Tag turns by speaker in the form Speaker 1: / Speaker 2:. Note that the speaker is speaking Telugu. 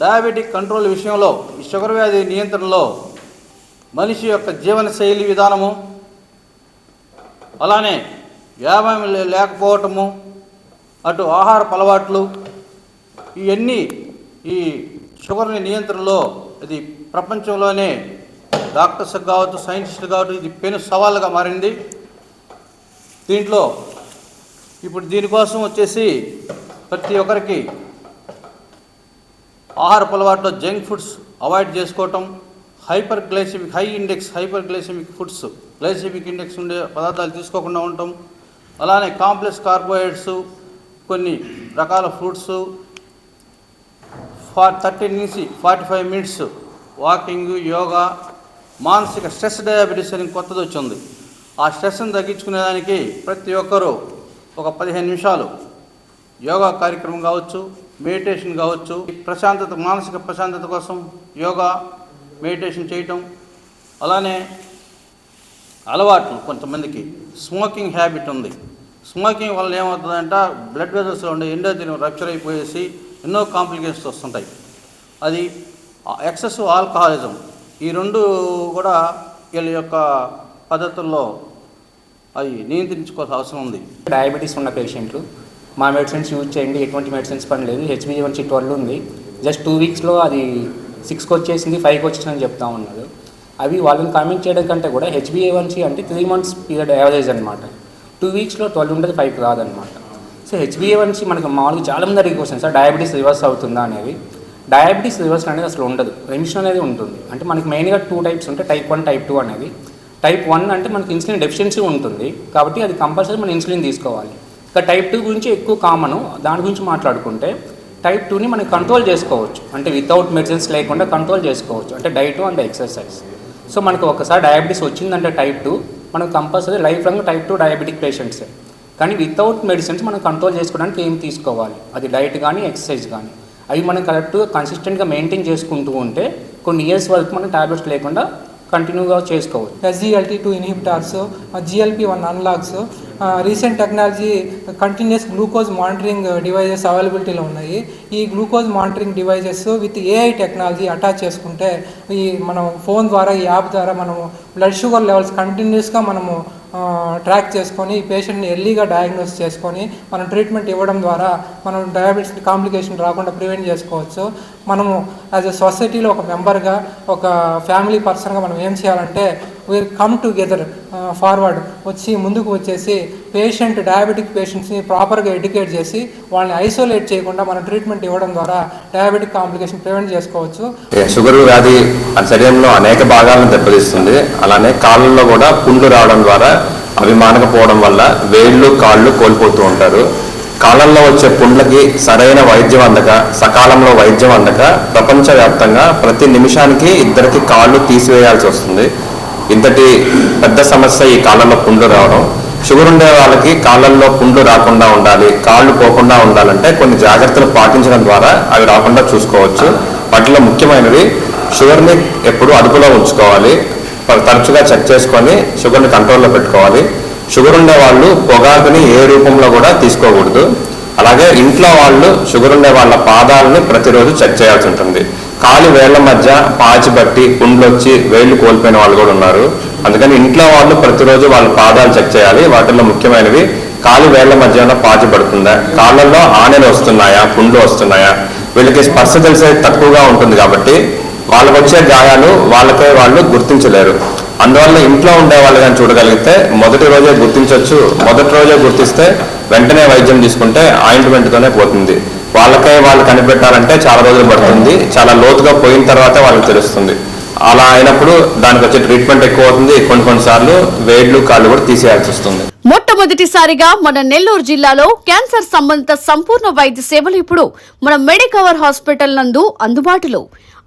Speaker 1: డయాబెటిక్ కంట్రోల్ విషయంలో ఈ షుగర్ వ్యాధి నియంత్రణలో మనిషి యొక్క జీవనశైలి విధానము అలానే వ్యాయామం లేకపోవటము అటు ఆహార అలవాట్లు ఇవన్నీ ఈ షుగర్ని నియంత్రణలో ఇది ప్రపంచంలోనే డాక్టర్స్ కావచ్చు సైంటిస్ట్ కావచ్చు ఇది పెను సవాలుగా మారింది. దీంట్లో ఇప్పుడు దీనికోసం వచ్చేసి ప్రతి ఒక్కరికి ఆహారపు అలవాట్లో జంక్ ఫుడ్స్ అవాయిడ్ చేసుకోవటం hyper glycemic high index hyper glycemic foods glycemic index ఉండే పదార్థాలు తీసుకోకుండా ఉండటం అలానే కాంప్లెక్స్ కార్బోహైడ్రేట్స్ కొన్ని రకాల ఫ్రూట్స్ ఫార్ థర్టీ నుంచి forty five minutes walking yoga మానసిక స్ట్రెస్ డయాబెటీస్ అని కొత్తది వచ్చింది. ఆ స్ట్రెస్ని తగ్గించుకునేదానికి ప్రతి ఒక్కరూ ఒక పదిహేను నిమిషాలు యోగా కార్యక్రమం కావచ్చు మెడిటేషన్ కావచ్చు ప్రశాంతత మానసిక ప్రశాంతత కోసం యోగా మెడిటేషన్ చేయటం అలానే అలవాట్లు కొంతమందికి. స్మోకింగ్ హ్యాబిట్ ఉంది. స్మోకింగ్ వల్ల ఏమవుతుందంటే బ్లడ్ వెజల్స్లో ఉండే ఎండోజిన్ రప్చర్ అయిపోయేసి ఎన్నో కాంప్లికేషన్స్ వస్తుంటాయి. అది ఎక్సెస్ ఆల్కహాలిజం. ఈ రెండు కూడా వీళ్ళ యొక్క పద్ధతుల్లో అవి నియంత్రించుకోవాల్సిన అవసరం ఉంది.
Speaker 2: డయాబెటీస్ ఉన్న పేషెంట్లు మా మెడిసిన్స్ యూజ్ చేయండి ఎటువంటి మెడిసిన్స్ పని లేదు. హెచ్బిఏవన్సీ ట్వెల్వ్ ఉంది. జస్ట్ టూ వీక్స్లో అది సిక్స్కి వచ్చేసింది ఫైవ్కి వచ్చిందని చెప్తా ఉన్నారు. అవి వాళ్ళని కామెంట్ చేయడం కంటే కూడా హెచ్బిఏవన్సీ అంటే త్రీ మంత్స్ పీరియడ్ యావరేజ్ అనమాట టూ వీక్స్లో ట్వెల్వ్ ఉంటుంది ఫైవ్కి రాదనమాట సో హెచ్బిఏ వన్సీ మనకు మామూలుగా చాలా మంది అడిగి క్వశ్చన్ సార్ డయాబెటీస్ రివర్స్ అవుతుందా? అనేది. డయాబెటీస్ రివర్స్ అనేది అసలు ఉండదు. రెమిషన్ అనేది ఉంటుంది. అంటే మనకి మెయిన్గా టూ టైప్స్ ఉంటాయి టైప్ వన్ టైప్ టూ అనేది. టైప్ వన్ అంటే మనకి ఇన్సులిన్ డెఫిషియన్సీ ఉంటుంది. కాబట్టి అది కంపల్సరీ మనం ఇన్సులిన్ తీసుకోవాలి. ఇక టైప్ టూ గురించి ఎక్కువ కామన్. దాని గురించి మాట్లాడుకుంటే టైప్ టూని మనం కంట్రోల్ చేసుకోవచ్చు. అంటే వితౌట్ మెడిసిన్స్ లేకుండా కంట్రోల్ చేసుకోవచ్చు. అంటే డైట్ అండ్ ఎక్సర్సైజ్ సో మనకు ఒకసారి డయాబెటీస్ వచ్చిందంటే టైప్ టూ మనం compulsory life long type two diabetic పేషెంట్సే కానీ వితౌట్ మెడిసిన్స్ మనం కంట్రోల్ చేసుకోవడానికి ఏం తీసుకోవాలి? అది డైట్ కానీ ఎక్సర్సైజ్ కానీ అవి మనం కరెక్ట్గా కన్సిస్టెంట్గా మెయింటైన్ చేసుకుంటూ ఉంటే కొన్ని ఇయర్స్ వరకు మనం టాబ్లెట్స్ లేకుండా కంటిన్యూగా చేసుకోవచ్చు.
Speaker 3: SGLT two inhibitors GLP one analogues recent technology continuous glucose monitoring devices అవైలబిలిటీలో ఉన్నాయి. ఈ glucose monitoring devices with AI technology attach చేసుకుంటే ఈ మనం ఫోన్ ద్వారా ఈ యాప్ ద్వారా మనము బ్లడ్ షుగర్ లెవెల్స్ కంటిన్యూస్గా మనము ట్రాక్ చేసుకొని ఈ పేషెంట్ని ఎర్లీగా డయాగ్నోస్ చేసుకొని మనం ట్రీట్మెంట్ ఇవ్వడం ద్వారా మనం డయాబెటీస్ కాంప్లికేషన్ రాకుండా ప్రివెంట్ చేసుకోవచ్చు. మనము యాజ్ ఎ సొసైటీలో ఒక మెంబర్గా ఒక ఫ్యామిలీ పర్సన్గా మనం ఏం చేయాలంటే వీర్ కమ్ టుగెదర్ ఫార్వర్డ్ వచ్చి ముందుకు వచ్చేసి పేషెంట్ డయాబెటిక్ పేషెంట్స్ని ప్రాపర్గా ఎడ్యుకేట్ చేసి వాళ్ళని ఐసోలేట్ చేయకుండా మనం ట్రీట్మెంట్ ఇవ్వడం ద్వారా డయాబెటిక్ కాంప్లికేషన్ ప్రివెంట్ చేసుకోవచ్చు.
Speaker 4: షుగర్ వ్యాధి శరీరంలో అనేక భాగాలను దెబ్బతీస్తుంది. అలానే కాళ్ళల్లో కూడా పుండ్లు రావడం ద్వారా అవి మానకపోవడం వల్ల వేళ్ళు కాళ్ళు కోల్పోతూ ఉంటారు. కాళ్ళల్లో వచ్చే పుండ్లకి సరైన వైద్యం అందక సకాలంలో వైద్యం అందక ప్రపంచవ్యాప్తంగా ప్రతి నిమిషానికి ఇద్దరికి కాళ్ళు తీసివేయాల్సి వస్తుంది. ఇంతటి పెద్ద సమస్య ఈ కాళ్ళలో పుండ్లు రావడం. షుగర్ ఉండే వాళ్ళకి కాళ్ళల్లో పుండ్లు రాకుండా ఉండాలి కాళ్ళు పోకుండా ఉండాలంటే కొన్ని జాగ్రత్తలు పాటించడం ద్వారా అవి రాకుండా చూసుకోవచ్చు. వాటిలో ముఖ్యమైనవి షుగర్ని ఎప్పుడు అదుపులో ఉంచుకోవాలి తరచుగా చెక్ చేసుకొని షుగర్ని కంట్రోల్లో పెట్టుకోవాలి. షుగర్ ఉండే వాళ్ళు పొగాకుని ఏ రూపంలో కూడా తీసుకోకూడదు. అలాగే ఇంట్లో వాళ్ళు షుగర్ ఉండే వాళ్ళ పాదాలని ప్రతిరోజు చెక్ చేయాల్సి ఉంటుంది. కాలు వేళ్ళ మధ్య పాచి బట్టి పుండ్లు వచ్చి వేళ్ళు కోల్పోయిన వాళ్ళు కూడా ఉన్నారు. అందుకని ఇంట్లో వాళ్ళు ప్రతిరోజు వాళ్ళ పాదాలు చెక్ చేయాలి. వాటిల్లో ముఖ్యమైనవి కాలు వేళ్ళ మధ్య పాచి పడుతుందా? కాళ్ళల్లో ఆనెలు వస్తున్నాయా? పుండ్లు వస్తున్నాయా? వీళ్ళకి స్పర్శ తెలిసే తక్కువగా ఉంటుంది కాబట్టి వాళ్ళకు వచ్చే గాయాలు వాళ్ళకే వాళ్ళు గుర్తించలేరు. అందువల్ల ఇంట్లో ఉండే వాళ్ళు కానీ చూడగలిగితే మొదటి రోజే గుర్తించవచ్చు మొదటి రోజే గుర్తిస్తే వెంటనే వైద్యం తీసుకుంటే ఆయింట్మెంట్తోనే పోతుంది. వాళ్ళకే వాళ్ళు కనిపెట్టాలంటే చాలా రోజులు పడుతుంది. చాలా లోతుగా పోయిన తర్వాత వాళ్ళకి తెలుస్తుంది. అలా అయినప్పుడు దానికి వచ్చే ట్రీట్మెంట్ ఎక్కువ అవుతుంది. కొన్ని కొన్నిసార్లు వేడ్లు కాళ్ళు కూడా తీసేయాల్సి వస్తుంది.
Speaker 5: మొట్టమొదటిసారిగా మన నెల్లూరు జిల్లాలో క్యాన్సర్ సంబంధిత సంపూర్ణ వైద్య సేవలు ఇప్పుడు మన మెడికవర్ హాస్పిటల్ నందు అందుబాటులో.